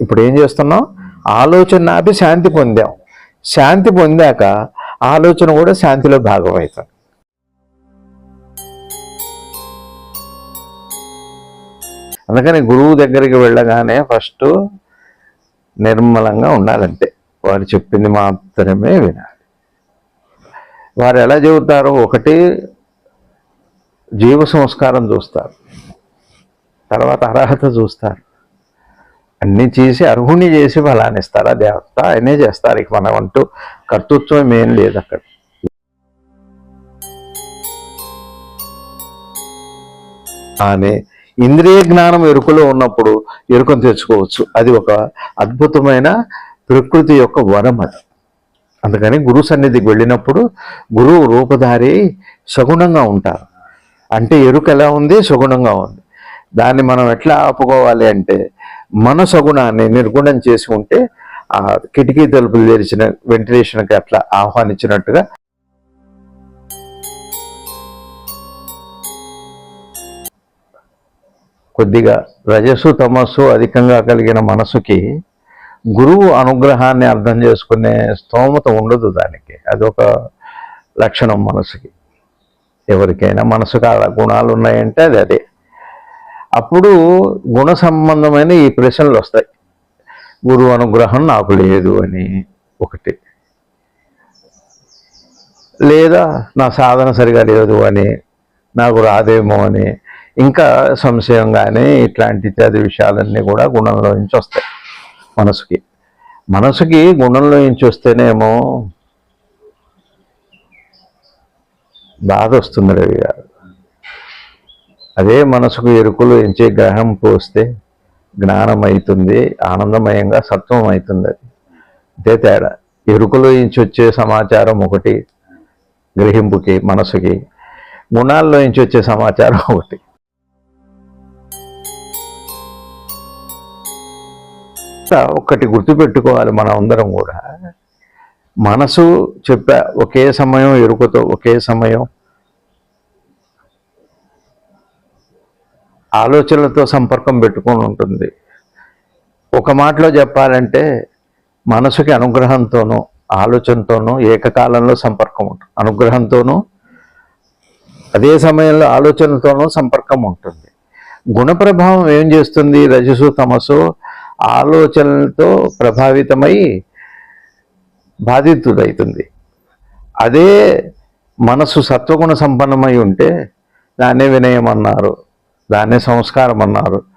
ఇప్పుడు ఏం చేస్తున్నాం? ఆలోచన ఆపి శాంతి పొందాం. శాంతి పొందాక ఆలోచన కూడా శాంతిలో భాగమవుతాం అందుకని గురువు దగ్గరికి వెళ్ళగానే ఫస్ట్ నిర్మలంగా ఉండాలంటే వారు చెప్పింది మాత్రమే వినాలి. వారు ఎలా చెబుతారో ఒకటి జీవ సంస్కారం చూస్తారు. తర్వాత అర్హత చూస్తారు. అన్నీ చేసి అర్హుణ్ణి చేసి ఫలాన్ని ఇస్తారా? దేవత ఆయనే చేస్తారు. ఇక మనం అంటూ కర్తృత్వం ఏం లేదు అక్కడ. ఆమె ఇంద్రియ జ్ఞానం ఎరుకలో ఉన్నప్పుడు ఎరుకను తెచ్చుకోవచ్చు. అది ఒక అద్భుతమైన ప్రకృతి యొక్క వరం అది. అందుకని గురు సన్నిధికి వెళ్ళినప్పుడు గురువు రూపధారి సగుణంగా ఉంటారు. అంటే ఎరుక ఎలా ఉంది? సగుణంగా ఉంది. దాన్ని మనం ఎట్లా ఆపుకోవాలి అంటే మన సగుణాన్ని నిర్గుణం చేసి ఉంటే ఆ కిటికీ తలుపులు తెరిచిన వెంటిలేషన్కి అట్లా ఆహ్వానించినట్టుగా కొద్దిగా రజస్సు తమస్సు అధికంగా కలిగిన మనసుకి గురువు అనుగ్రహాన్ని అర్థం చేసుకునే స్తోమత ఉండదు దానికి. అదొక లక్షణం మనసుకి. ఎవరికైనా మనసుకు ఆ గుణాలు ఉన్నాయంటే అది అదే. అప్పుడు గుణ సంబంధమైన ఈ ప్రశ్నలు వస్తాయి. గురువు అనుగ్రహం నాకు లేదు అని ఒకటి. లేదా నా సాధన సరిగా లేదు అని నాకు రాదేమో అని ఇంకా సంశయం కానీ ఇట్లాంటి ఇత్యాది విషయాలన్నీ కూడా గుణంలో నుంచి వస్తాయి మనసుకి. మనసుకి గుణంలో నుంచి వస్తేనేమో బాధ వస్తుంది రవి గారు. అదే మనసుకు ఎరుకులు ఎంచే గ్రహం పోస్తే జ్ఞానం అవుతుంది ఆనందమయంగా సత్వం అవుతుంది అది. అంతే తేడా. ఎరుకులు నుంచి వచ్చే సమాచారం ఒకటి గ్రహింపుకి మనసుకి గుణాల్లో నుంచి వచ్చే సమాచారం ఒకటి. ఒక్కటి గుర్తుపెట్టుకోవాలి మనం అందరం కూడా. మనసు చెప్పా ఒకే సమయం ఎరుకతో ఒకే సమయం ఆలోచనలతో సంపర్కం పెట్టుకొని ఉంటుంది. ఒక మాటలో చెప్పాలంటే మనసుకి అనుగ్రహంతోనూ ఆలోచనతోనూ ఏకకాలంలో సంపర్కం ఉంటుంది. అనుగ్రహంతోనూ అదే సమయంలో ఆలోచనతోనూ సంపర్కం ఉంటుంది. గుణ ప్రభావం ఏం చేస్తుంది? రజసు తమసు ఆలోచనలతో ప్రభావితమై బాధితుడవుతుంది అదే మనసు సత్వగుణ సంపన్నమై ఉంటే దాన్నే వినయం అన్నారు దాన్నే సంస్కారం అన్నారు.